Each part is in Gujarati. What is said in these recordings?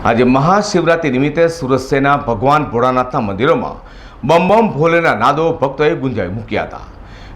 આજે મહાશિવરાત્રિ નિમિત્તે સુરત શહેરના ભગવાન ભોળાનાથના મંદિરોમાં બમ બમ ભોલેના નાદો ભક્તોએ ગુંજાવી મૂક્યા હતા.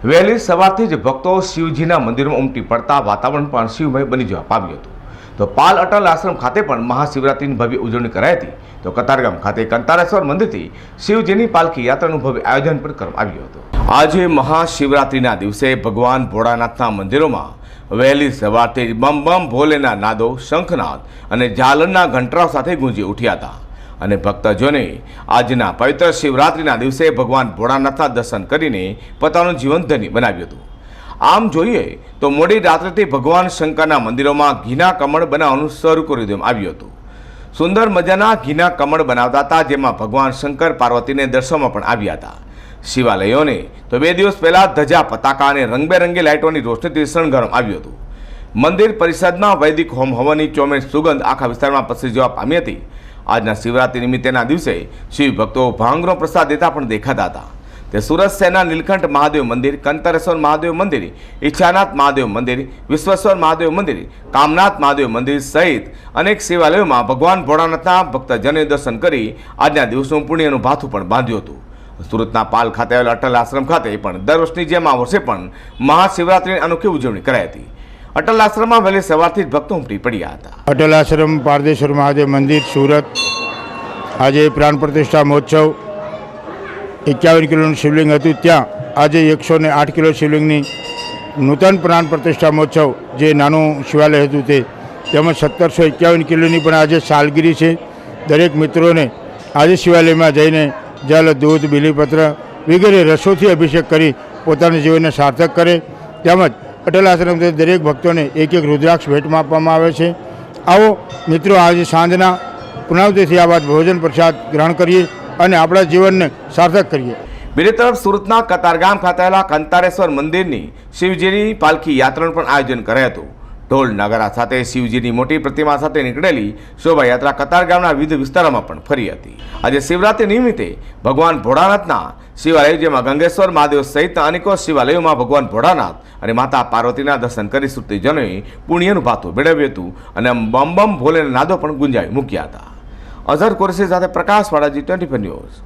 વહેલી સવારથી જ ભક્તો શિવજીના મંદિરમાં ઉમટી પડતા વાતાવરણ પણ શિવમય બની જવા પામ્યું હતું. તો પાલ અટલ આશ્રમ ખાતે પણ મહાશિવરાત્રિની ભવ્ય ઉજવણી કરાઈ હતી. તો કતારગામ ખાતે કંતારેશ્વર મંદિરથી શિવજીની પાલખી યાત્રાનું ભવ્ય આયોજન પણ કરવામાં આવ્યું હતું. આજે મહાશિવરાત્રિના દિવસે ભગવાન ભોળાનાથના મંદિરોમાં વહેલી સવારથી બમ બમ ભોલેના નાદો, શંખનાદ અને ઝાલરના ઘંટરાઓ સાથે ગુંજી ઉઠ્યા હતા. અને ભક્તજોને આજના પવિત્ર શિવરાત્રિના દિવસે ભગવાન ભોળાનાથના દર્શન કરીને પોતાનું જીવન ધન્ય બનાવ્યું હતું. આમ જોઈએ તો મોડી રાત્રેથી ભગવાન શંકરના મંદિરોમાં ઘીના કમળ બનાવવાનું શરૂ કરી દેવામાં આવ્યું હતું. સુંદર મજાના ઘીના કમળ બનાવતા હતા, જેમાં ભગવાન શંકર પાર્વતીને દર્શનમાં પણ આવ્યા હતા. શિવાલયોને તો બે દિવસ પહેલાં ધજા, પતાકા અને રંગબેરંગી લાઇટોની રોશનીથી શણગારવામાં આવ્યું હતું. મંદિર પરિષદમાં વૈદિક હોમ હવનની ચોમેર સુગંધ આખા વિસ્તારમાં પસરી જવા પામી હતી. આજના શિવરાત્રિ નિમિત્તેના દિવસે શિવ ભક્તો ભાંગનો પ્રસાદ દેતા પણ દેખાતા હતા. તે સુરત સેના નીલકંઠ મહાદેવ મંદિર, કંતરેશ્વર મહાદેવ મંદિર, ઈચ્છાનાથ મહાદેવ મંદિર, વિશ્વેશ્વર મહાદેવ મંદિર, કામનાથ મહાદેવ મંદિર સહિત અનેક શિવાલયોમાં ભગવાન ભોળાનાથના ભક્તજને દર્શન કરી આજના દિવસનું પુણ્યનું ભાથું પણ બાંધ્યું હતું. સુરતના પાલ ખાતે આવેલા અટલ આશ્રમ ખાતે પણ દર વર્ષની જેમ આ વર્ષે પણ મહાશિવરાત્રિની અનોખી ઉજવણી કરાઈ હતી. અટલ આશ્રમમાં વહેલી સવારથી જ ભક્તો ઉમટી પડ્યા હતા. અટલ આશ્રમ પારદેશ્વર મહાદેવ મંદિર, સુરત. આજે પ્રાણ પ્રતિષ્ઠા મહોત્સવ. એકાવન કિલોનું શિવલિંગ હતું. ત્યાં આજે એકસો ને આઠ કિલો શિવલિંગની નૂતન પ્રાણ પ્રતિષ્ઠા મહોત્સવ જે નાનું શિવાલય હતું તે. તેમજ સત્તરસો એકાવન કિલોની પણ આજે સાલગીરી છે. દરેક મિત્રોને આજે શિવાલયમાં જઈને જલ, દૂધ, બિલીપત્ર વગેરે રસોથી અભિષેક કરી પોતાના જીવનને સાર્થક કરે. તેમજ અટલ આશ્રમથી દરેક ભક્તોને એક એક રુદ્રાક્ષ ભેટમાં આપવામાં આવે છે. આવો મિત્રો, આજે સાંજના પુનાવતીથી આ બાદ ભોજન પ્રસાદ ગ્રહણ કરીએ. અને આપણા જીવનને સાર્થક કરીએ. બીજી તરફ સુરતના કતારગામ ખાતે આવેલા કંતારેશ્વર મંદિરની શિવજીની પાલખી યાત્રાનું પણ આયોજન કરાયું હતું. ઢોલ નગારા સાથે શિવજીની મોટી પ્રતિમા સાથે નીકળેલી શોભાયાત્રા કતારગામના વિવિધ વિસ્તારોમાં પણ ફરી હતી. આજે શિવરાત્રિ નિમિત્તે ભગવાન ભોળાનાથના શિવાલય જેમાં ગંગેશ્વર મહાદેવ સહિત અનેકો શિવાલયોમાં ભગવાન ભોળાનાથ અને માતા પાર્વતીના દર્શન કરી સુરતીજનોએ પુણ્યનું ભાતું મેળવ્યું હતું અને બમ બમ ભોલેના નાદો પણ ગુંજાવી મૂક્યા હતા. અઝર કુરશી સાથે પ્રકાશ વાળાજી ટ્વેન્ટી ન્યૂઝ